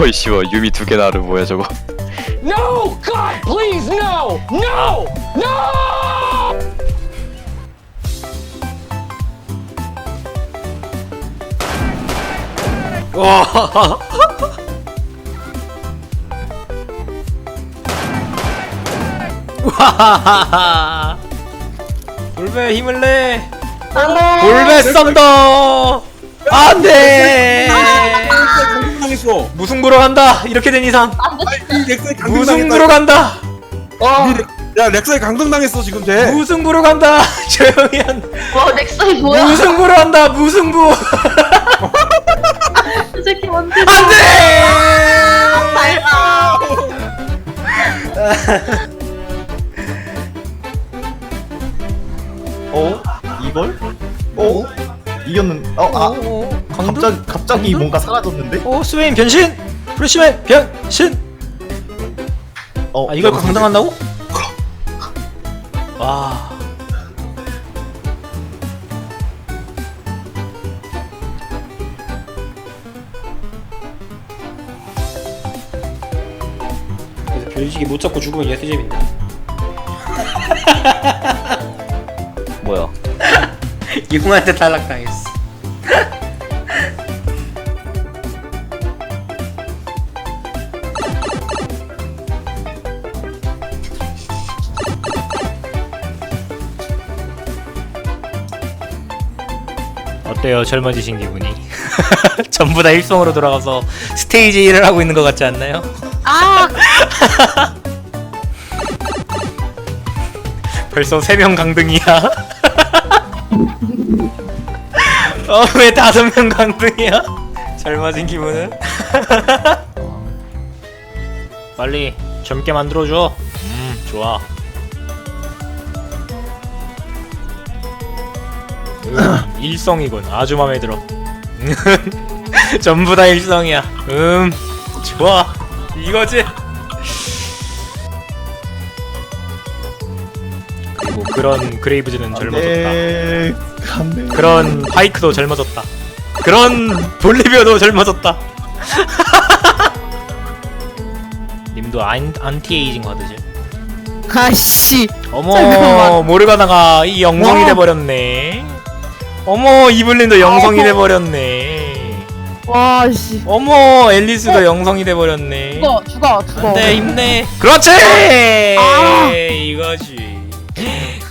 어이 씨발 유미 두 개 나 를 뭐야 저거 No! God, please, no! No! No! 와. 와. 돌배 힘을 내. 돌배 썬더. 안돼. 강등당했어. 무승부로 간다. 이렇게 된 이상 이 무승부로. 간다. 야 렉사이 강등 당했어 지금 쟤. 무승부로 간다. 조용히 한. 와 넥사이 뭐야? 무승부로 한다. 무승부. 이 새끼 뭔데? 안돼. 밟아. 어? 이걸? 어? 이겼는 어? 아 어, 강등? 갑자기 갑자기 강등? 뭔가 사라졌는데? 오 스웨인 변신. 프레시맨 변신. 어 아 이걸 강등한다고? 와. 그래서 별지기 못 잡고 죽으면 예스잼인데. 뭐야 이공한테 탈락당했어. 어때요 젊어지신 기분이? 전부 다 일성으로 돌아가서 스테이지 1을 하고 있는 것 같지 않나요? 아 벌써 3명 강등이야 어왜 5명 강등이야? 젊어진 기분은? 빨리 젊게 만들어줘 음 좋아 음, 일성이군. 아주 맘에 들어. 전부 다 일성이야. 음 좋아. 이거지. 그리고 그런 그레이브즈는 젊어졌다. 네 그런 파이크도 젊어졌다. 그런 볼리비아도 젊어졌다. 님도 안, 안티에이징 받으실? 아씨. 어머 잠깐만. 모르가나가 이 영성이 와. 돼버렸네 어머 이블린도 영성이 돼버렸네. 와씨. 어머 앨리스도 영성이 돼버렸네. 죽어 죽어 죽어. 안돼 힘내. 그렇지! 아. 이거지.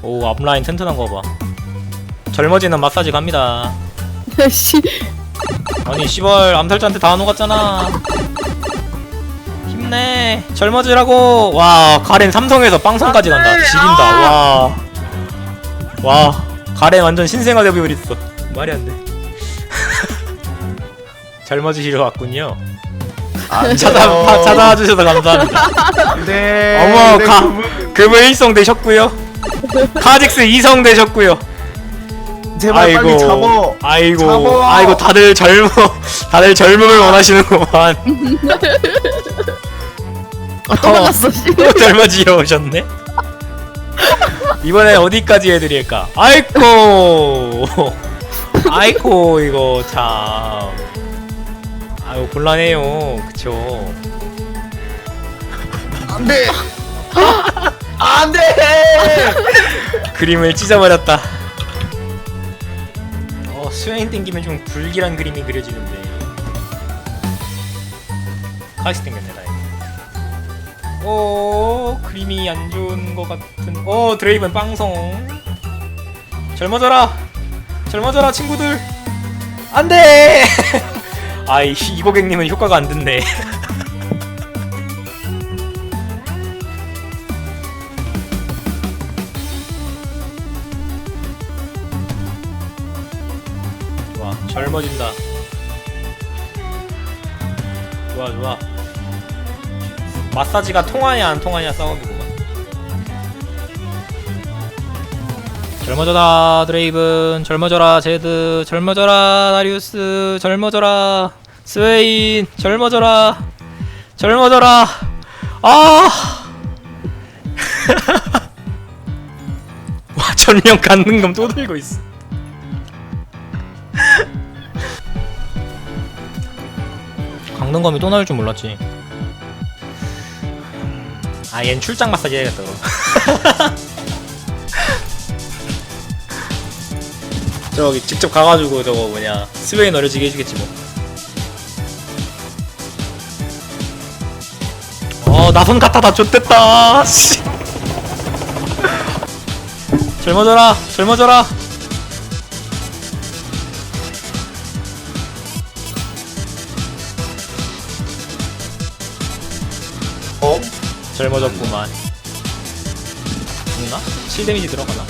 오 앞라인 튼튼한 거봐. 젊어지는 마사지 갑니다. 씨. 아니 씨발 암살자한테 다 녹았잖아. 힘내. 젊어지라고. 와 가렌 삼성에서 빵성까지 간다. 지린다. 와와 가렌 완전 신생아 되어버렸어. 말이 안돼. 젊어지시러 왔군요. 찾아 파- 찾아와 주셔서 감사합니다. 안돼 어머 가 그분. 1성 되셨고요. 카직스 2성 되셨고요. 제발 빨리 잡어. 아이고, 잡어. 아이고 다들 젊어, 다들 젊음을 원하시는구만. 아, 도망갔어 씨. 또 젊어지러 오셨네. 이번에 어디까지 해드릴까? 아이코, 아이코 이거 참, 아이고 곤란해요, 그쵸? 안 돼 안 돼 그림을 찢어버렸다. 어, 스웨인 땡기면 좀 불길한 그림이 그려지는데. 카이스 땡겼네, 나 오, 그림이 안 좋은 것 같은. 오, 드레이븐 빵성. 젊어져라! 젊어져라, 친구들! 안 돼! 아이, 이 고객님은 효과가 안 듣네. 좋아 젊어진다 좋아 좋아 마사지가 통하냐 안 통하냐 싸움이구만. 젊어져라 드레이븐. 젊어져라 제드. 젊어져라 다리우스. 젊어져라 스웨인. 젊어져라. 젊어져라. 아! 와, 전령 갖는 검 또 들고 있어. 강등 강등검이 또 나올 줄 몰랐지. 아, 얜 출장 마사지 해야겠다, 그럼. 저기 직접 가가지고 저거 뭐냐 스웨인 어려지게 해주겠지 뭐. 어 나선 같아 다 좆됐다. 씨. 젊어져라, 젊어져라. 어? 젊어졌구만. 죽나? 7 데미지 들어가나?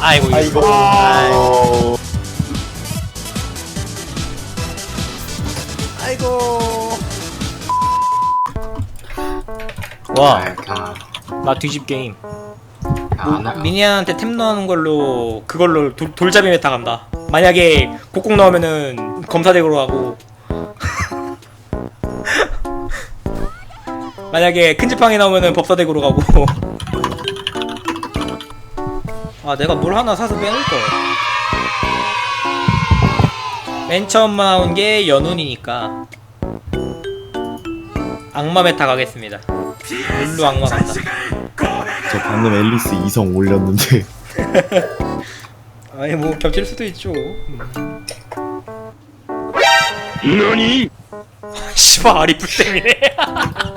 아이고 이거. 아이고. 아이고. 아이고. 와, 나 뒤집 게임. 아, 미니언한테 템 넣는 걸로 그걸로 돌, 돌잡이 메타 간다. 만약에 곡곡 나오면은 검사덱으로 가고. 만약에 큰 지팡이 나오면은 법사덱으로 가고. 아 내가 뭘 하나 사서 빼놓을 걸. 맨 처음 나온 게 연운이니까 악마 메타 가겠습니다. 룰루 악마 간다. 저 방금 앨리스 이성 올렸는데. 아니 뭐 겹칠 수도 있죠. 너니? 씨발 아리풀 때문에.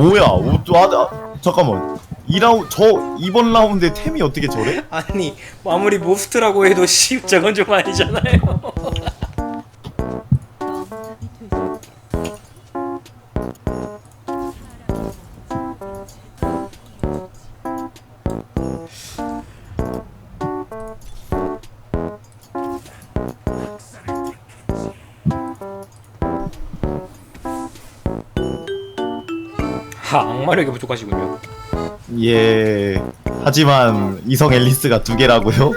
뭐야? 오, 또 하자. 잠깐만. 2라운 저 이번 라운드에 템이 어떻게 저래? 아니 아무리 모스트라고 해도 씨 저건 좀 아니잖아요. 하 악마력이 부족하시군요. 예. 하지만 이성 앨리스가 두 개라고요?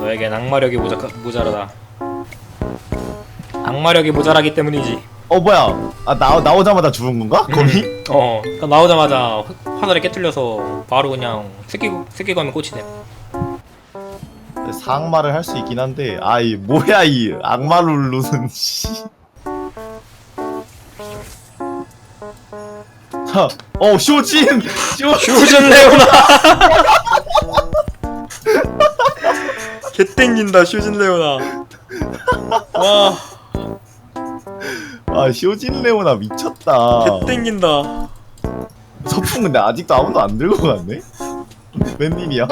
너에겐 악마력이 모자, 모자라다. 악마력이 모자라기 때문이지. 어 뭐야? 아 나, 나오자마자 죽은 건가? 거미? 어, 그러니까 나오자마자 화- 화살에 깨뚫려서 바로 그냥 새끼 새끼 검에 꽂히네. 상말을 할수 있긴 한데 아이 뭐야 이 악마 룰루는 씨. 어 쇼진, 쇼, 슈즌 레오나. 개 땡긴다 슈즌 레오나. 와, 아 쇼진 레오나 미쳤다. 개 땡긴다. 서풍 근데 아직도 아무도 안 들고 갔네. 웬일이야?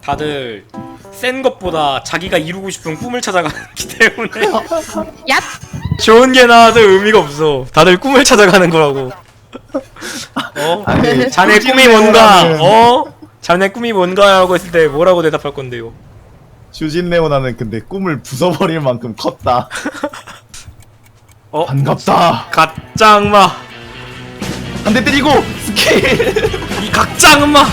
다들 센 것보다 자기가 이루고 싶은 꿈을 찾아가기 때문에 얍! 좋은 게 나와도 의미가 없어. 다들 꿈을 찾아가는 거라고. 어? 아니, 자네 쇼진 꿈이 뭔가? 어? 자네 꿈이 뭔가? 하고 했을 때 뭐라고 대답할 건데요? 쇼진 레오나는 근데 꿈을 부숴버릴 만큼 컸다. 어? 반갑다. 가짜 악마! 한 대 때리고 스킬. 이 각자 악마!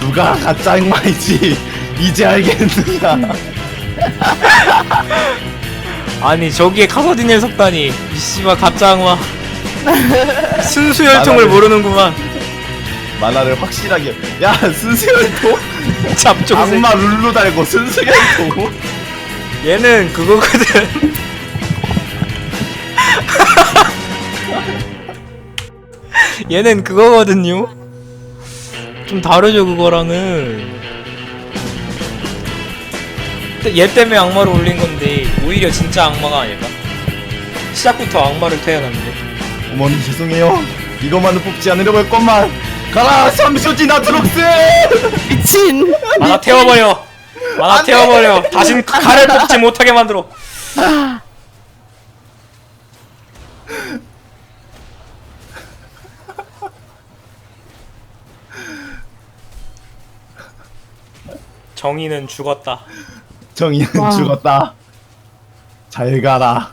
누가 가짜 악마이지 이제 알겠느냐. 아니 저기에 카사딘을 섞다니 이 씨발 가짜 악마 순수 혈통을 나라를- 모르는구만. 만화를 확실하게. 야 순수열도 잡종새 악마 룰루 달고 순수열도. 얘는 그거거든. 얘는 그거거든요. 좀 다르죠 그거랑은. 근데 얘 때문에 악마를 올린 건데 오히려 진짜 악마가 아닐까? 시작부터 악마를 태어났는데 어머니 죄송해요. 이것만은 뽑지 않으려고 했건만. 가라 삼쇼진 아트록스. 미친. 만화 태워버려 만화 태워버려 다신 칼을 뽑지 못하게 만들어 정의는 죽었다 정의는 와. 죽었다. 잘 가라.